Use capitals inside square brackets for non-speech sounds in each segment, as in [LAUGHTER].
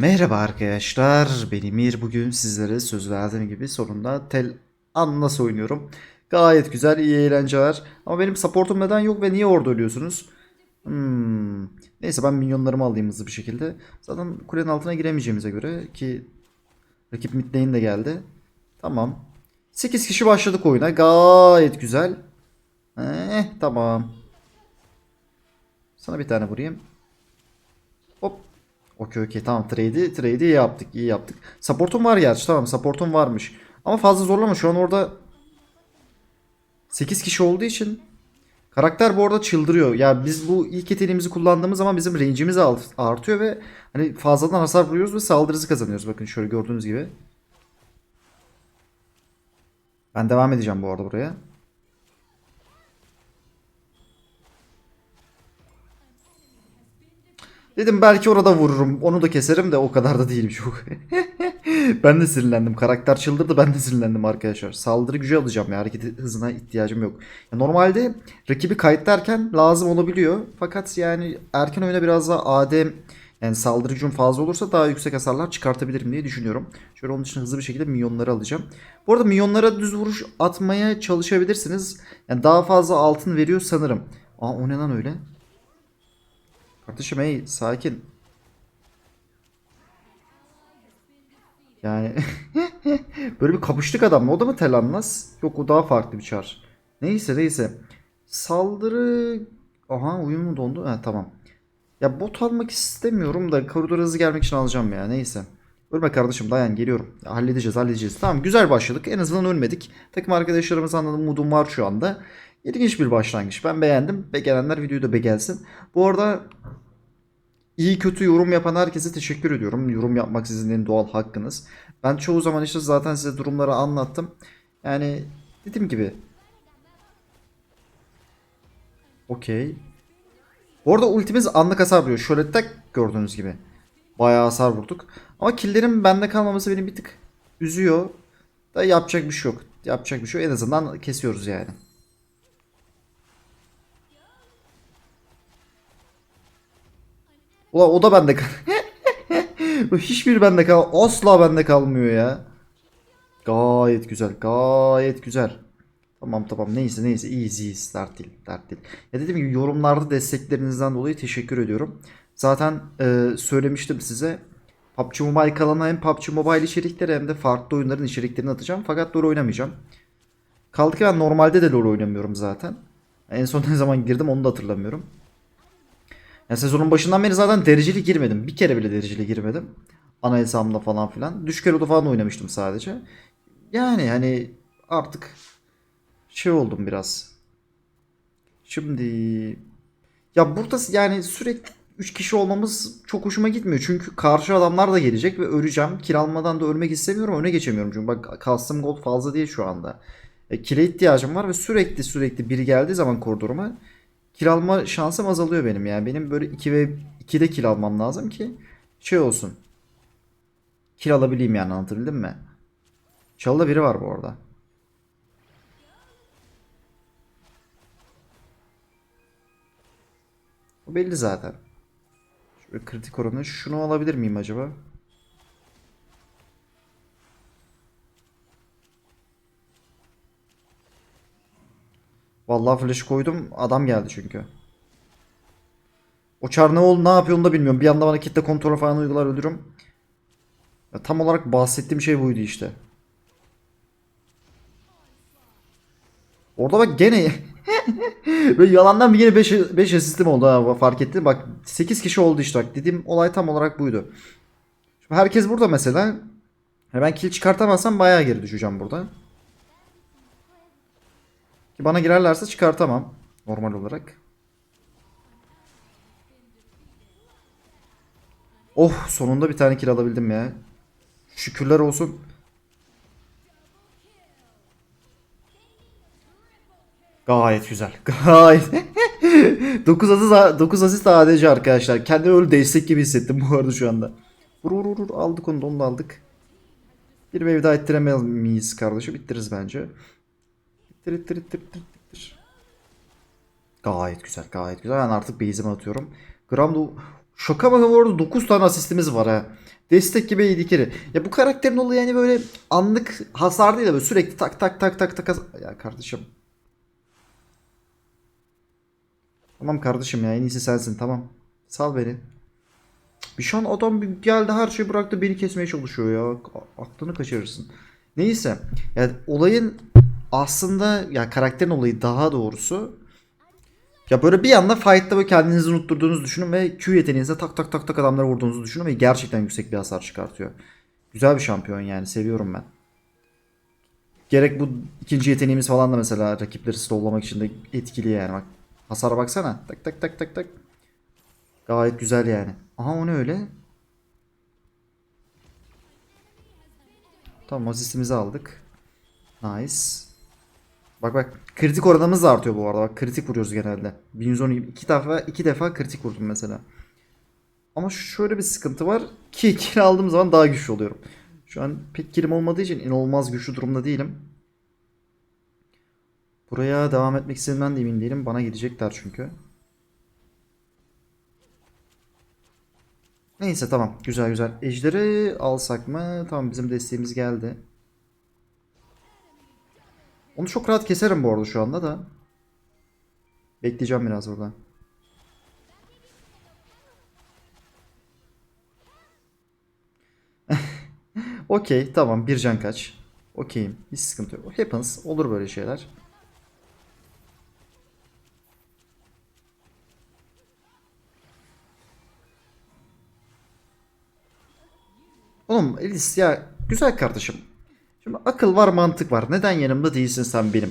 Merhaba arkadaşlar, ben Emir. Bugün sizlere söz verdiğim gibi sonunda Tel Anlas oynuyorum. Gayet güzel, iyi eğlenceler. Ama benim supportum neden yok ve niye orada ölüyorsunuz? Hmm. Neyse ben minyonlarımı alayım hızlı bir şekilde. Zaten kulenin altına giremeyeceğimize göre ki rakip mid de geldi. Tamam. 8 kişi başladık oyuna. Gayet güzel. Eh, tamam. Sana bir tane vurayım. Okey okey tamam trade'i trade'i iyi yaptık iyi yaptık. Support'um var gerçi tamam support'um varmış. Ama fazla zorlama şu an orada 8 kişi olduğu için karakter bu arada çıldırıyor. Ya biz bu ilk yeteneğimizi kullandığımız zaman bizim range'imiz artıyor ve hani fazladan hasar vuruyoruz ve saldırı hızı kazanıyoruz. Bakın şöyle gördüğünüz gibi. Ben devam edeceğim bu arada buraya. Dedim belki orada vururum. Onu da keserim de o kadar da değilim çok. [LAUGHS] ben de sinirlendim. Karakter çıldırdı ben de sinirlendim arkadaşlar. Saldırı gücü alacağım ya. Hareket hızına ihtiyacım yok. Normalde rakibi kayıtlarken lazım olabiliyor. Fakat yani erken oyuna biraz daha AD yani saldırı gücüm fazla olursa daha yüksek hasarlar çıkartabilirim diye düşünüyorum. Şöyle onun için hızlı bir şekilde minyonları alacağım. Bu arada minyonlara düz vuruş atmaya çalışabilirsiniz. Yani daha fazla altın veriyor sanırım. Aa o ne lan öyle? Kardeşim hey sakin. Yani [LAUGHS] böyle bir kapıştık adamla. O da mı Telanlas? Yok o daha farklı bir çar. Neyse neyse. Saldırı... Aha oyun mu dondu? Ha tamam. Ya bot almak istemiyorum da koridora hızlı gelmek için alacağım ya. Neyse. Ölme kardeşim dayan geliyorum. Ya, halledeceğiz halledeceğiz. Tamam güzel başladık. En azından ölmedik. Takım arkadaşlarımız anladım. Moodum var şu anda. İlginç bir başlangıç. Ben beğendim. Beğenenler videoyu da beğensin. Bu arada iyi kötü yorum yapan herkese teşekkür ediyorum. Yorum yapmak sizin en doğal hakkınız. Ben çoğu zaman işte zaten size durumları anlattım. Yani dediğim gibi. Okey. Bu arada ultimiz anlık hasar vuruyor. Şöyle tek gördüğünüz gibi. Bayağı hasar vurduk. Ama killerin bende kalmaması beni bir tık üzüyor. Da yapacak bir şey yok. Yapacak bir şey yok. En azından kesiyoruz yani. Ulan o da bende kal. [LAUGHS] Hiçbir bende kal. Asla bende kalmıyor ya. Gayet güzel. Gayet güzel. Tamam tamam neyse neyse iyiyiz iyiyiz dert değil dert değil. Ya dediğim gibi yorumlarda desteklerinizden dolayı teşekkür ediyorum. Zaten e, söylemiştim size. PUBG Mobile kanalına hem PUBG Mobile içerikleri hem de farklı oyunların içeriklerini atacağım. Fakat LoL oynamayacağım. Kaldı ki ben normalde de LoL oynamıyorum zaten. En son ne zaman girdim onu da hatırlamıyorum. Yani sezonun başından beri zaten dereceli girmedim. Bir kere bile dereceli girmedim. Ana hesabımda falan filan. Düşük eloda falan oynamıştım sadece. Yani hani artık şey oldum biraz. Şimdi ya burada yani sürekli 3 kişi olmamız çok hoşuma gitmiyor. Çünkü karşı adamlar da gelecek ve öleceğim. Kiralmadan da ölmek istemiyorum. Öne geçemiyorum çünkü bak custom gold fazla değil şu anda. E, kile ihtiyacım var ve sürekli sürekli biri geldiği zaman koridoruma kill alma şansım azalıyor benim yani. Benim böyle 2 ve 2'de kill almam lazım ki şey olsun. Kill alabileyim yani anlatabildim mi? Çalıda biri var bu arada. O belli zaten. Şöyle kritik oranı. Şunu alabilir miyim acaba? Vallahi flash koydum. Adam geldi çünkü. O çar ne oldu ne yapıyor onu da bilmiyorum. Bir anda bana kitle kontrolü falan uygular ölürüm. Ya tam olarak bahsettiğim şey buydu işte. Orada bak gene [LAUGHS] Böyle yalandan bir yine 5 5 asistim oldu ha fark ettim. Bak 8 kişi oldu işte bak. Dediğim olay tam olarak buydu. Şimdi herkes burada mesela. Ben kill çıkartamazsam bayağı geri düşeceğim burada. Ki bana girerlerse çıkartamam. Normal olarak. Oh sonunda bir tane kill alabildim ya. Şükürler olsun. Gayet güzel. [LAUGHS] Gayet. 9 asist 9 asist ADC arkadaşlar. Kendimi öyle destek gibi hissettim bu arada şu anda. Vur vur vur aldık onu da onu da aldık. Bir wave daha ittiremez miyiz kardeşim? İttiririz bence. İttir ittir ittir ittir ittir. Gayet güzel gayet güzel. Ben artık base'ime atıyorum. Gramdo şaka mı bu arada 9 tane asistimiz var ha. Destek gibi AD carry. Ya bu karakterin olayı yani böyle anlık hasar değil de böyle sürekli tak tak tak tak tak. Ya kardeşim. Tamam kardeşim ya en iyisi sensin tamam. Sal beni. Bir şu an adam geldi her şeyi bıraktı beni kesmeye çalışıyor ya. Aklını kaçırırsın. Neyse. Yani olayın aslında ya karakterin olayı daha doğrusu ya böyle bir anda fight'ta böyle kendinizi unutturduğunuzu düşünün ve Q yeteneğinizle tak tak tak tak adamlara vurduğunuzu düşünün ve gerçekten yüksek bir hasar çıkartıyor. Güzel bir şampiyon yani seviyorum ben. Gerek bu ikinci yeteneğimiz falan da mesela rakipleri slowlamak için de etkili yani bak. Hasara baksana. Tak tak tak tak tak. Gayet güzel yani. Aha o ne öyle? Tamam asistimizi aldık. Nice. Bak bak kritik oranımız da artıyor bu arada. Bak kritik vuruyoruz genelde. 1110 iki defa iki defa kritik vurdum mesela. Ama şöyle bir sıkıntı var ki [LAUGHS] kill aldığım zaman daha güçlü oluyorum. Şu an pek kilim olmadığı için inanılmaz güçlü durumda değilim. Buraya devam etmek istediğimden de emin değilim. Bana gidecekler çünkü. Neyse tamam. Güzel güzel. Ejderi alsak mı? Tamam bizim desteğimiz geldi. Onu çok rahat keserim bu arada şu anda da. Bekleyeceğim biraz burada. [LAUGHS] Okey tamam bir can kaç. Okeyim. Hiç sıkıntı yok. Happens. Olur böyle şeyler. Oğlum Elis ya güzel kardeşim. Şimdi akıl var mantık var. Neden yanımda değilsin sen benim?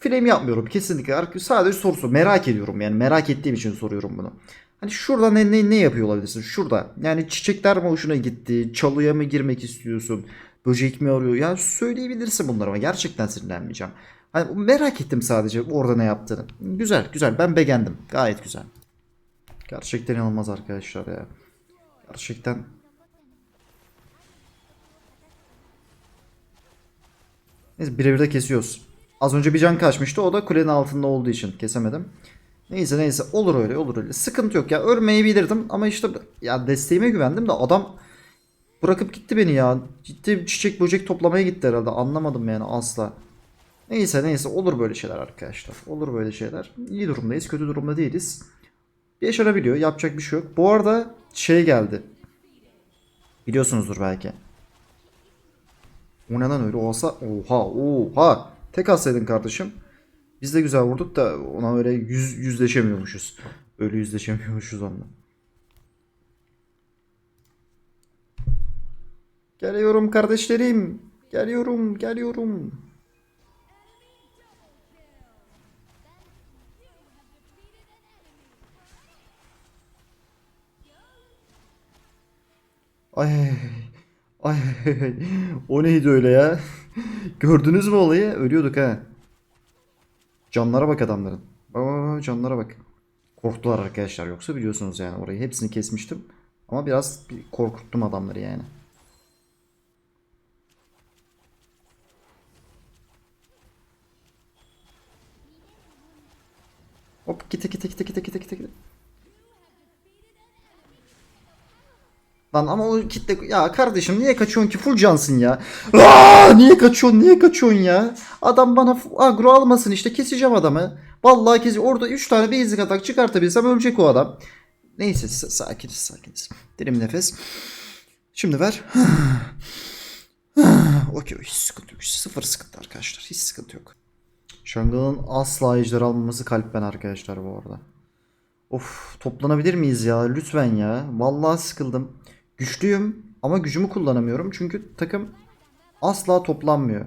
Flame yapmıyorum kesinlikle. Ar- Sadece sorusu merak ediyorum yani merak ettiğim için soruyorum bunu. Hani şurada ne, ne, ne yapıyor olabilirsin? Şurada. Yani çiçekler mi hoşuna gitti? Çalıya mı girmek istiyorsun? Böcek mi arıyor? Ya söyleyebilirsin bunları ama gerçekten sinirlenmeyeceğim. Hani merak ettim sadece orada ne yaptığını. Güzel güzel ben beğendim. Gayet güzel. Gerçekten inanılmaz arkadaşlar ya. Gerçekten Neyse birebir de kesiyoruz. Az önce bir can kaçmıştı. O da kulenin altında olduğu için kesemedim. Neyse neyse olur öyle olur öyle. Sıkıntı yok ya. Ölmeyebilirdim ama işte ya desteğime güvendim de adam bırakıp gitti beni ya. Gitti çiçek böcek toplamaya gitti herhalde. Anlamadım yani asla. Neyse neyse olur böyle şeyler arkadaşlar. Olur böyle şeyler. İyi durumdayız. Kötü durumda değiliz. Yaşanabiliyor. Yapacak bir şey yok. Bu arada şey geldi. Biliyorsunuzdur belki. O öyle olsa oha oha tek atsaydın kardeşim. Biz de güzel vurduk da ona öyle yüz, yüzleşemiyormuşuz. Öyle yüzleşemiyormuşuz onunla. Geliyorum kardeşlerim. Geliyorum geliyorum. Ay ay o neydi öyle ya? Gördünüz mü olayı? Ölüyorduk ha. Canlara bak adamların. Aa, canlara bak. Korktular arkadaşlar yoksa biliyorsunuz yani orayı hepsini kesmiştim. Ama biraz bir korkuttum adamları yani. Hop gite gite gite gite gite gite gite. Lan ama o kitle ya kardeşim niye kaçıyorsun ki full cansın ya. Aa, niye kaçıyorsun niye kaçıyorsun ya. Adam bana agro almasın işte keseceğim adamı. Vallahi kesi orada 3 tane basic atak çıkartabilsem ölecek o adam. Neyse sa- sakiniz sakiniz. Derin nefes. Şimdi ver. [SIGHS] Okey hiç sıkıntı yok. Sıfır sıkıntı arkadaşlar. Hiç sıkıntı yok. Şangal'ın asla ejder almaması kalp ben arkadaşlar bu arada. Of toplanabilir miyiz ya lütfen ya. Vallahi sıkıldım. Güçlüyüm ama gücümü kullanamıyorum çünkü takım asla toplanmıyor.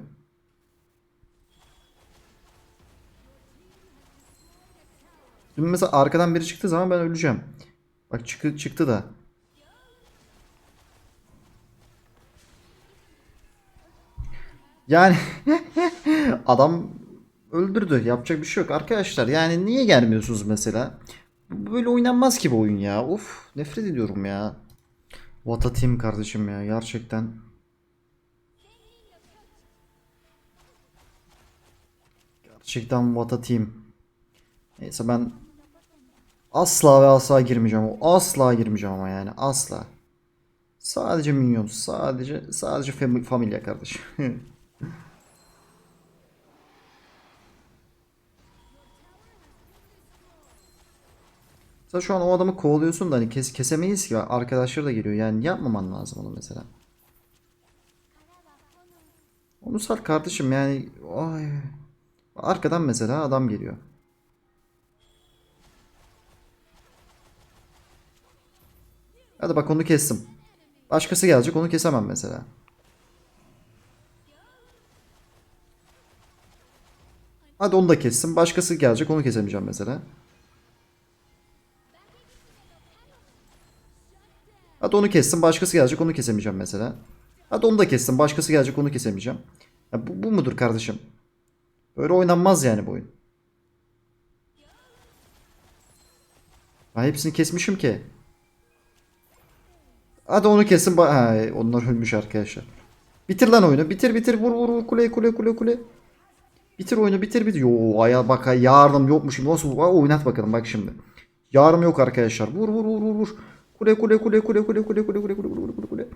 Şimdi mesela arkadan biri çıktığı zaman ben öleceğim. Bak çıktı, çıktı da. Yani [LAUGHS] adam öldürdü. Yapacak bir şey yok arkadaşlar. Yani niye gelmiyorsunuz mesela? Böyle oynanmaz ki bu oyun ya. Of nefret ediyorum ya. What a team kardeşim ya gerçekten. Gerçekten what a team. Neyse ben asla ve asla girmeyeceğim. Asla girmeyeceğim ama yani asla. Sadece minyon. Sadece sadece fam- familya kardeşim. [LAUGHS] Sen şu an o adamı kovalıyorsun da hani kes kesemeyiz ki. Arkadaşları da geliyor. Yani yapmaman lazım onu mesela. Onu sal kardeşim yani. Ay. Arkadan mesela adam geliyor. Hadi bak onu kestim. Başkası gelecek onu kesemem mesela. Hadi onu da kessin. Başkası gelecek onu kesemeyeceğim mesela. Hadi onu kessin. Başkası gelecek onu kesemeyeceğim mesela. Hadi onu da kessin. Başkası gelecek onu kesemeyeceğim. Ya bu, bu mudur kardeşim? Böyle oynanmaz yani bu oyun. Ben hepsini kesmişim ki. Hadi onu kesin. Ha, onlar ölmüş arkadaşlar. Bitir lan oyunu. Bitir bitir. Vur vur vur. Kule kule kule kule. Bitir oyunu bitir bitir. Yo aya bak yardım yokmuş. Nasıl oynat bakalım bak şimdi. Yardım yok arkadaşlar. Vur vur vur vur vur. Kule kule kule kule kule kule kule kule kule kule kule kule.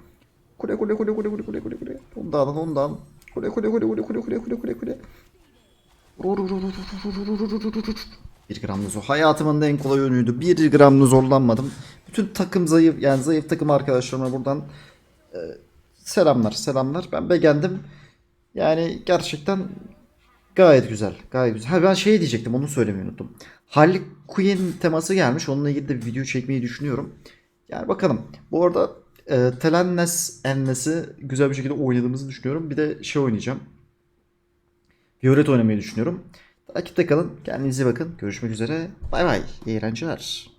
Kule kule kule kule kule kule kule kule. Onu da alın onu da alın. Kule kule kule kule kule kule kule kule kule. Vur vur vur vur vur vur vur vur vur vur vur. Bir gramlı zor. Hayatımın en kolay oyunuydu. Bir gramlı zorlanmadım. Bütün takım zayıf yani zayıf takım arkadaşlarıma buradan e, selamlar selamlar. Ben beğendim. Yani gerçekten gayet güzel. Gayet güzel. Ha ben şey diyecektim onu söylemeyi unuttum. Harley Quinn teması gelmiş. Onunla ilgili de bir video çekmeyi düşünüyorum. Yani bakalım. Bu arada e, Telennes Ennes'i güzel bir şekilde oynadığımızı düşünüyorum. Bir de şey oynayacağım. Violet oynamayı düşünüyorum. Takipte kalın. Kendinize bakın. Görüşmek üzere. Bay bay. İyi eğlenceler.